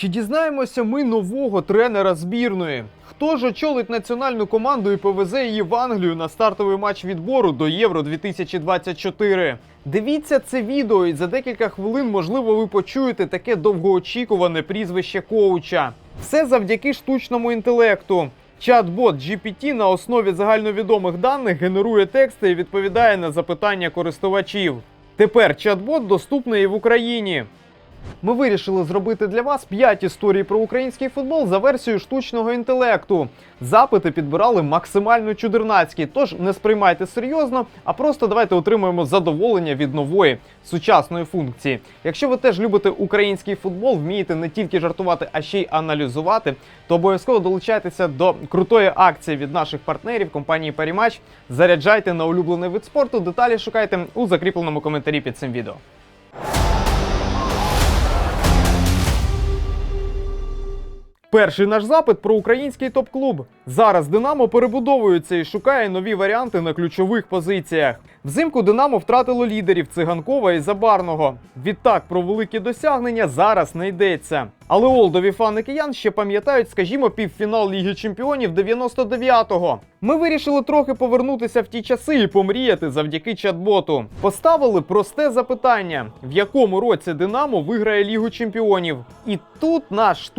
Чи дізнаємося ми нового тренера збірної? Хто ж очолить національну команду і повезе її в Англію на стартовий матч відбору до Євро 2024? Дивіться це відео, і за декілька хвилин, можливо, ви почуєте таке довгоочікуване прізвище коуча. Все завдяки штучному інтелекту. Чат-бот GPT на основі загальновідомих даних генерує тексти і відповідає на запитання користувачів. Тепер чат-бот доступний і в Україні. Ми вирішили зробити для вас 5 історій про український футбол за версією штучного інтелекту. Запити підбирали максимально чудернацькі, тож не сприймайте серйозно, а просто давайте отримаємо задоволення від нової сучасної функції. Якщо ви теж любите український футбол, вмієте не тільки жартувати, а ще й аналізувати, то обов'язково долучайтеся до крутої акції від наших партнерів компанії Parimatch. Заряджайте на улюблений вид спорту. Деталі шукайте у закріпленому коментарі під цим відео. Перший наш запит про український топ-клуб. Зараз Динамо перебудовується і шукає нові варіанти на ключових позиціях. Взимку Динамо втратило лідерів циганкова і Забарного. Відтак про великі досягнення зараз не йдеться. Але олдові фани киян ще пам'ятають, скажімо, півфінал Ліги Чемпіонів 99-го. Ми вирішили трохи повернутися в ті часи і помріяти завдяки чат-боту. Поставили просте запитання: в якому році Динамо виграє Лігу Чемпіонів? І тут наш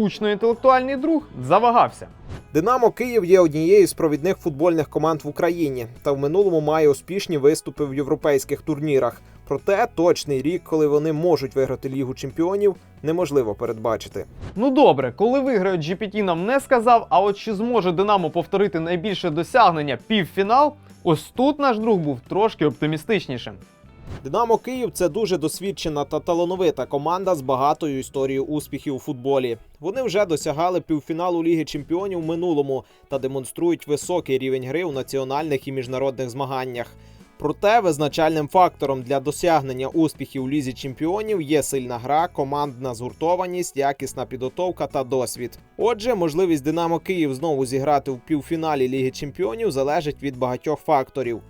штучно-інтелектуальний друг завагався. Динамо Київ є однією з провідних футбольних команд в Україні та в минулому має успішні виступи в європейських турнірах. Проте точний рік, коли вони можуть виграти Лігу чемпіонів, неможливо передбачити. Ну добре, коли виграють GPT нам не сказав, а от чи зможе Динамо повторити найбільше досягнення півфінал? Ось тут наш друг був трошки оптимістичнішим. Динамо Київ це дуже досвідчена та талановита команда з багатою історією успіхів у футболі. Вони вже досягали півфіналу Ліги Чемпіонів в минулому та демонструють високий рівень гри у національних і міжнародних змаганнях. Проте визначальним фактором для досягнення успіхів у лізі чемпіонів є сильна гра, командна згуртованість, якісна підготовка та досвід. Отже, можливість Динамо Київ знову зіграти в півфіналі Ліги Чемпіонів залежить від багатьох факторів: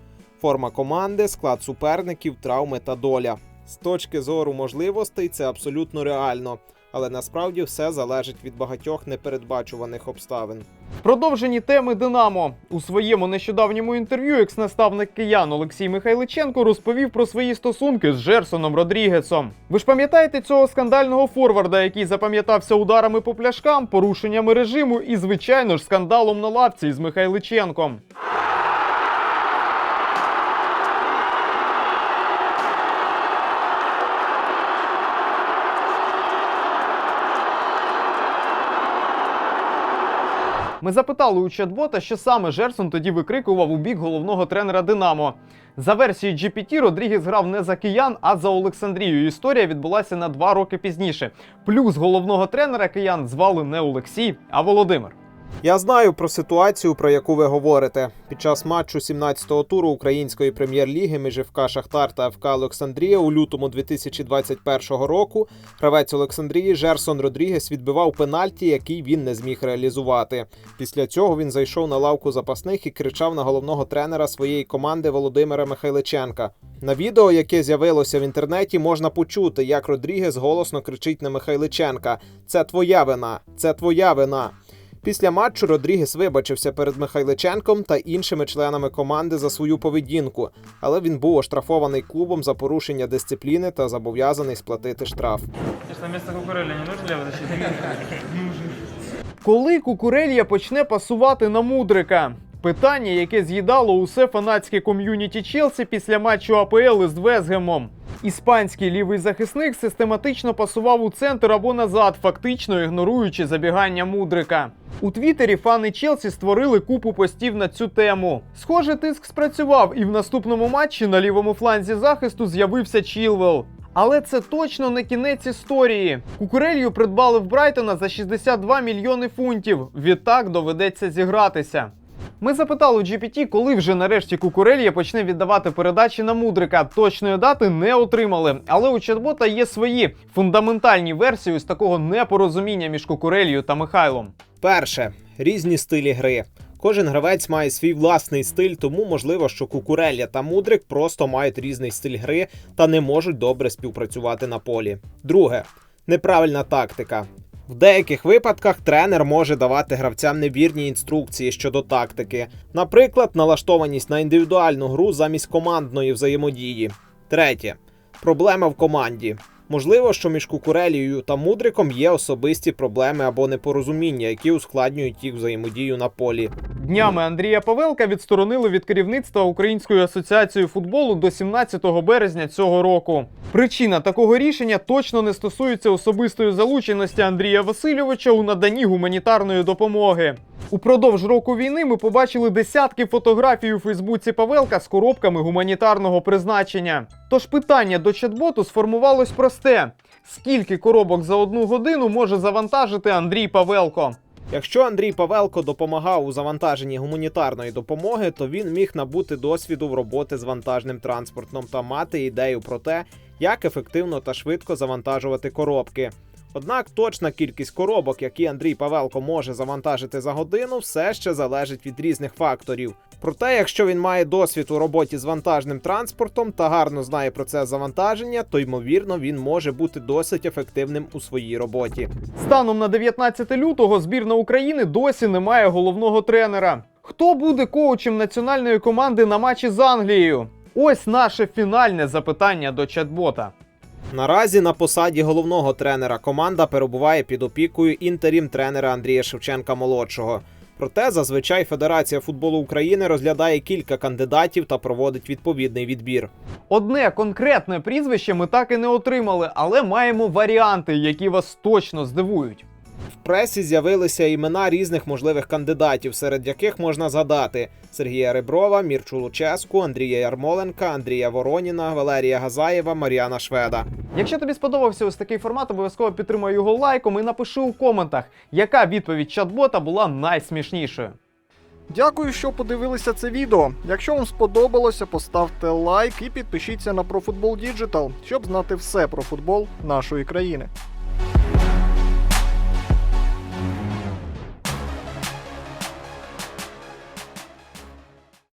форма команди, склад суперників, травми та доля. З точки зору можливостей це абсолютно реально, але насправді все залежить від багатьох непередбачуваних обставин. В продовженні теми Динамо у своєму нещодавньому інтерв'ю екс-наставник киян Олексій Михайличенко розповів про свої стосунки з Жерсоном Родрігесом. Ви ж пам'ятаєте цього скандального форварда, який запам'ятався ударами по пляшкам, порушеннями режиму і, звичайно ж, скандалом на лавці з Михайличенком. Ми запитали у чат-бота, що саме Жерсон тоді викрикував у бік головного тренера Динамо. За версією GPT, Родрігес грав не за киян, а за Олександрію. Історія відбулася на два роки пізніше. Плюс головного тренера киян звали не Олексій, а Володимир. Я знаю про ситуацію, про яку ви говорите. Під час матчу 17-го туру української прем'єр-ліги між ФК Шахтар та ФК Олександрія у лютому 2021 року гравець Олександрії Жерсон Родрігес відбивав пенальті, який він не зміг реалізувати. Після цього він зайшов на лавку запасних і кричав на головного тренера своєї команди Володимира Михайличенка. На відео, яке з'явилося в інтернеті, можна почути, як Родрігес голосно кричить на Михайличенка: Це твоя вина, це твоя вина. Після матчу Родрігес вибачився перед Михайличенком та іншими членами команди за свою поведінку, але він був оштрафований клубом за порушення дисципліни та зобов'язаний сплатити штраф. на місце Кукурелі не левый защитник? Коли Кукурелія почне пасувати на мудрика? Питання, яке з'їдало усе фанатське ком'юніті Челсі після матчу АПЛ із Везгемом. Іспанський лівий захисник систематично пасував у центр або назад, фактично ігноруючи забігання мудрика. У Твіттері фани Челсі створили купу постів на цю тему. Схоже, тиск спрацював, і в наступному матчі на лівому фланзі захисту з'явився Чілвел. Але це точно не кінець історії. Кукурелью придбали в Брайтона за 62 мільйони фунтів. Відтак доведеться зігратися. Ми запитали у GPT, коли вже нарешті Кукурелья почне віддавати передачі на мудрика. Точної дати не отримали. Але у чат-бота є свої фундаментальні версії з такого непорозуміння між Кукурельєю та Михайлом. Перше різні стилі гри. Кожен гравець має свій власний стиль, тому можливо, що Кукурелля та Мудрик просто мають різний стиль гри та не можуть добре співпрацювати на полі. Друге неправильна тактика. В деяких випадках тренер може давати гравцям невірні інструкції щодо тактики, наприклад, налаштованість на індивідуальну гру замість командної взаємодії. Третє проблема в команді. Можливо, що між Кукурелією та Мудриком є особисті проблеми або непорозуміння, які ускладнюють їх взаємодію на полі. Днями Андрія Павелка відсторонили від керівництва Української асоціації футболу до 17 березня цього року. Причина такого рішення точно не стосується особистої залученості Андрія Васильовича у наданні гуманітарної допомоги. Упродовж року війни ми побачили десятки фотографій у Фейсбуці Павелка з коробками гуманітарного призначення. Тож питання до чат-боту сформувалось просте: скільки коробок за одну годину може завантажити Андрій Павелко? Якщо Андрій Павелко допомагав у завантаженні гуманітарної допомоги, то він міг набути досвіду в роботи з вантажним транспортом та мати ідею про те, як ефективно та швидко завантажувати коробки. Однак точна кількість коробок, які Андрій Павелко може завантажити за годину, все ще залежить від різних факторів. Проте, якщо він має досвід у роботі з вантажним транспортом та гарно знає процес завантаження, то ймовірно він може бути досить ефективним у своїй роботі. Станом на 19 лютого збірна України досі не має головного тренера. Хто буде коучем національної команди на матчі з Англією? Ось наше фінальне запитання до чат-бота. Наразі на посаді головного тренера команда перебуває під опікою інтерім тренера Андрія Шевченка молодшого. Проте зазвичай Федерація футболу України розглядає кілька кандидатів та проводить відповідний відбір. Одне конкретне прізвище ми так і не отримали, але маємо варіанти, які вас точно здивують. В пресі з'явилися імена різних можливих кандидатів, серед яких можна згадати Сергія Реброва, Мірчу Луческу, Андрія Ярмоленка, Андрія Вороніна, Валерія Газаєва, Мар'яна Шведа. Якщо тобі сподобався ось такий формат, обов'язково підтримай його лайком і напиши у коментах, яка відповідь чат-бота була найсмішнішою. Дякую, що подивилися це відео. Якщо вам сподобалося, поставте лайк і підпишіться на ProFootball Digital, щоб знати все про футбол нашої країни.